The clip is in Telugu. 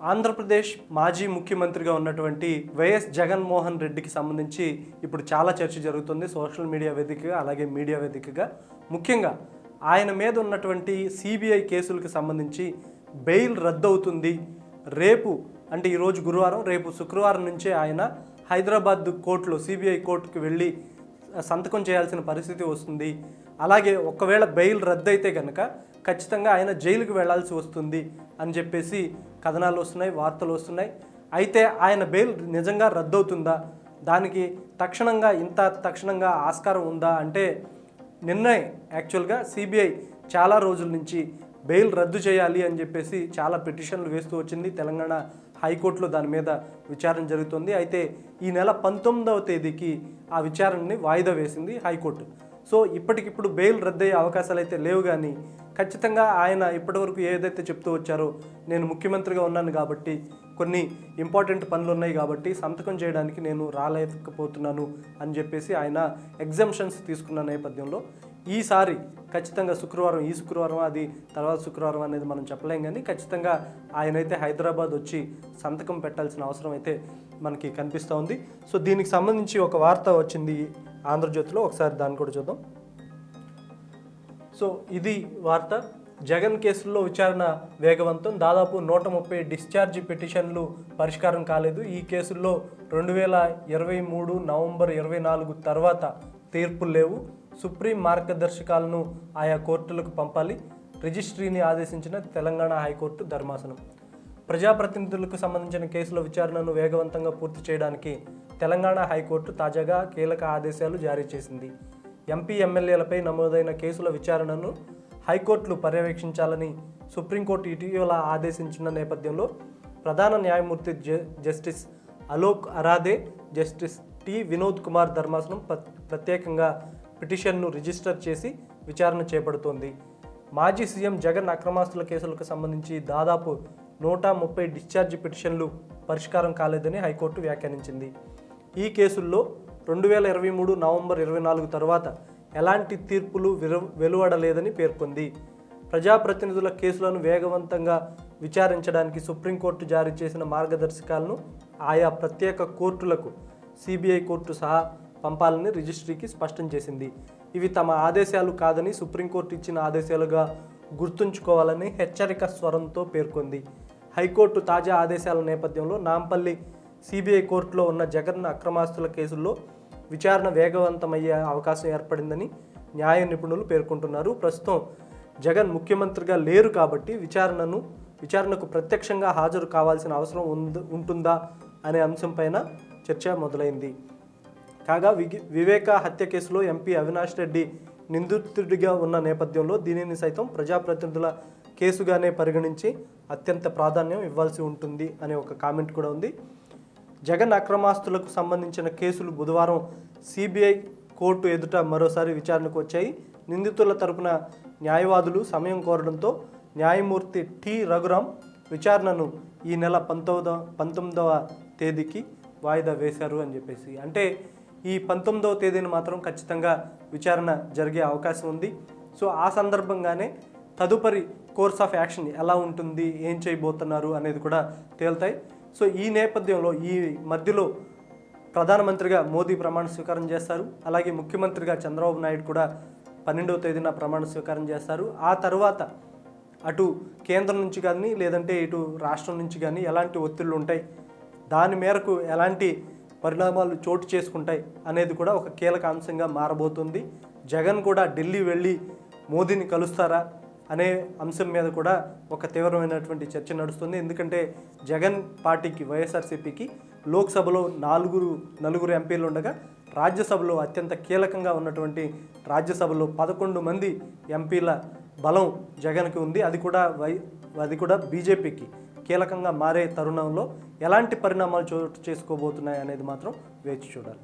ఆంధ్రప్రదేశ్ మాజీ ముఖ్యమంత్రిగా ఉన్నటువంటి వైఎస్ జగన్మోహన్ రెడ్డికి సంబంధించి ఇప్పుడు చాలా చర్చ జరుగుతుంది సోషల్ మీడియా వేదికగా అలాగే మీడియా వేదికగా. ముఖ్యంగా ఆయన మీద ఉన్నటువంటి సిబిఐ కేసులకు సంబంధించి బెయిల్ రద్దవుతుంది. రేపు అంటే ఈరోజు గురువారం రేపు శుక్రవారం నుంచే ఆయన హైదరాబాద్ కోర్టులో సిబిఐ కోర్టుకు వెళ్ళి సంతకం చేయాల్సిన పరిస్థితి వస్తుంది. అలాగే ఒకవేళ బెయిల్ రద్దయితే కనుక ఖచ్చితంగా ఆయన జైలుకు వెళ్ళాల్సి వస్తుంది అని చెప్పేసి కథనాలు వస్తున్నాయి వార్తలు వస్తున్నాయి. అయితే ఆయన బెయిల్ నిజంగా రద్దవుతుందా? దానికి తక్షణంగా ఇంత తక్షణంగా ఆస్కారం ఉందా? అంటే నిన్నే యాక్చువల్గా సిబిఐ చాలా రోజుల నుంచి బెయిల్ రద్దు చేయాలి అని చెప్పేసి చాలా పిటిషన్లు వేస్తూ వచ్చింది. తెలంగాణ హైకోర్టులో దాని మీద విచారణ జరుగుతుంది. అయితే ఈ నెల పంతొమ్మిదవ తేదీకి ఆ విచారణని వాయిదా వేసింది హైకోర్టు. సో ఇప్పటికిప్పుడు బెయిల్ రద్దయ్యే అవకాశాలు అయితే లేవు కానీ ఖచ్చితంగా ఆయన ఇప్పటివరకు ఏదైతే చెప్తూ వచ్చారో నేను ముఖ్యమంత్రిగా ఉన్నాను కాబట్టి కొన్ని ఇంపార్టెంట్ పనులు ఉన్నాయి కాబట్టి సంతకం చేయడానికి నేను రాలేకపోతున్నాను అని చెప్పేసి ఆయన ఎగ్జామ్షన్స్ తీసుకున్న నేపథ్యంలో ఈసారి ఖచ్చితంగా శుక్రవారం ఈ శుక్రవారం అది తర్వాత శుక్రవారం అనేది మనం చెప్పలేం కానీ ఖచ్చితంగా ఆయనైతే హైదరాబాద్ వచ్చి సంతకం పెట్టాల్సిన అవసరం అయితే మనకి కనిపిస్తూ ఉంది సో దీనికి సంబంధించి ఒక వార్త వచ్చింది ఆంధ్రజ్యోతిలో ఒకసారి దాన్ని కూడా చూద్దాం. సో ఇది వార్త. జగన్ కేసుల్లో విచారణ వేగవంతం. దాదాపు నూట ముప్పై డిశ్చార్జ్ పిటిషన్లు పరిష్కారం కాలేదు. ఈ కేసుల్లో రెండు వేల ఇరవై మూడు నవంబర్ ఇరవై నాలుగు తర్వాత తీర్పులు లేవు. సుప్రీం మార్గదర్శకాలను ఆయా కోర్టులకు పంపాలి. రిజిస్ట్రీని ఆదేశించిన తెలంగాణ హైకోర్టు ధర్మాసనం. ప్రజాప్రతినిధులకు సంబంధించిన కేసుల విచారణను వేగవంతంగా పూర్తి చేయడానికి తెలంగాణ హైకోర్టు తాజాగా కీలక ఆదేశాలు జారీ చేసింది. ఎంపీ ఎమ్మెల్యేలపై నమోదైన కేసుల విచారణను హైకోర్టులు పర్యవేక్షించాలని సుప్రీంకోర్టు ఇటీవల ఆదేశించిన నేపథ్యంలో ప్రధాన న్యాయమూర్తి జ justice Alok Aradhe justice T Vinod Kumar ధర్మాసనం ప్రత్యేకంగా పిటిషన్ను రిజిస్టర్ చేసి విచారణ చేపడుతోంది. మాజీ సీఎం జగన్ అక్రమాస్తుల కేసులకు సంబంధించి దాదాపు నూట ముప్పై డిశ్చార్జ్ పిటిషన్లు పరిష్కారం కాలేదని హైకోర్టు వ్యాఖ్యానించింది. ఈ కేసుల్లో రెండు వేల ఇరవై మూడు నవంబర్ ఇరవై నాలుగు తర్వాత ఎలాంటి తీర్పులు వెలువడలేదని పేర్కొంది. ప్రజాప్రతినిధుల కేసులను వేగవంతంగా విచారించడానికి సుప్రీంకోర్టు జారీ చేసిన మార్గదర్శకాలను ఆయా ప్రత్యేక కోర్టులకు సిబిఐ కోర్టు సహా పంపాలని రిజిస్ట్రీకి స్పష్టం చేసింది. ఇవి తమ ఆదేశాలు కాదని సుప్రీంకోర్టు ఇచ్చిన ఆదేశాలుగా గుర్తుంచుకోవాలని హెచ్చరిక స్వరంతో పేర్కొంది. హైకోర్టు తాజా ఆదేశాల నేపథ్యంలో నాంపల్లి సిబిఐ కోర్టులో ఉన్న జగన్ అక్రమాస్తుల కేసుల్లో విచారణ వేగవంతమయ్యే అవకాశం ఏర్పడిందని న్యాయ నిపుణులు పేర్కొంటున్నారు. ప్రస్తుతం జగన్ ముఖ్యమంత్రిగా లేరు కాబట్టి విచారణను విచారణకు ప్రత్యక్షంగా హాజరు కావాల్సిన అవసరం ఉంటుందా అనే అంశంపైన చర్చ మొదలైంది. కాగా విగి వివేక హత్య కేసులో ఎంపీ అవినాష్ రెడ్డి నిందితుడిగా ఉన్న నేపథ్యంలో దీనిని సైతం ప్రజాప్రతినిధుల కేసుగానే పరిగణించి అత్యంత ప్రాధాన్యం ఇవ్వాల్సి ఉంటుంది అనే ఒక కామెంట్ కూడా ఉంది. జగన్ అక్రమాస్తులకు సంబంధించిన కేసులు బుధవారం సిబిఐ కోర్టు ఎదుట మరోసారి విచారణకు వచ్చాయి. నిందితుల తరపున న్యాయవాదులు సమయం కోరడంతో న్యాయమూర్తి టి. రఘురాం విచారణను ఈ నెల పంతొమ్మిదవ పంతొమ్మిదవ తేదీకి వాయిదా వేశారు అని చెప్పేసి. అంటే ఈ పంతొమ్మిదవ తేదీని మాత్రం ఖచ్చితంగా విచారణ జరిగే అవకాశం ఉంది. సో ఆ సందర్భంగానే తదుపరి కోర్స్ ఆఫ్ యాక్షన్ ఎలా ఉంటుంది ఏం చేయబోతున్నారు అనేది కూడా తేలుతాయి. సో ఈ నేపథ్యంలో ఈ మధ్యలో ప్రధానమంత్రిగా మోదీ ప్రమాణ స్వీకారం చేస్తారు. అలాగే ముఖ్యమంత్రిగా చంద్రబాబు నాయుడు కూడా పన్నెండవ తేదీన ప్రమాణ స్వీకారం చేస్తారు. ఆ తర్వాత అటు కేంద్రం నుంచి కానీ లేదంటే ఇటు రాష్ట్రం నుంచి కానీ ఎలాంటి ఒత్తిళ్ళు ఉంటాయి? దాని మేరకు ఎలాంటి పరిణామాలు చోటు చేసుకుంటాయి? అనేది కూడా ఒక కీలక అంశంగా మారబోతుంది. జగన్ కూడా ఢిల్లీ వెళ్ళి మోదీని కలుస్తారా? అనే అంశం మీద కూడా ఒక తీవ్రమైనటువంటి చర్చ నడుస్తుంది. ఎందుకంటే జగన్ పార్టీకి వైఎస్ఆర్సీపీకి లోక్సభలో నాలుగురు నలుగురు ఎంపీలు ఉండగా రాజ్యసభలో అత్యంత కీలకంగా ఉన్నటువంటి రాజ్యసభలో పదకొండు మంది ఎంపీల బలం జగన్కి ఉంది. అది కూడా వై అది కూడా బీజేపీకి కీలకంగా మారే తరుణంలో ఎలాంటి పరిణామాలు చోటు చేసుకోబోతున్నాయి అనేది మాత్రం వేచి చూడాలి.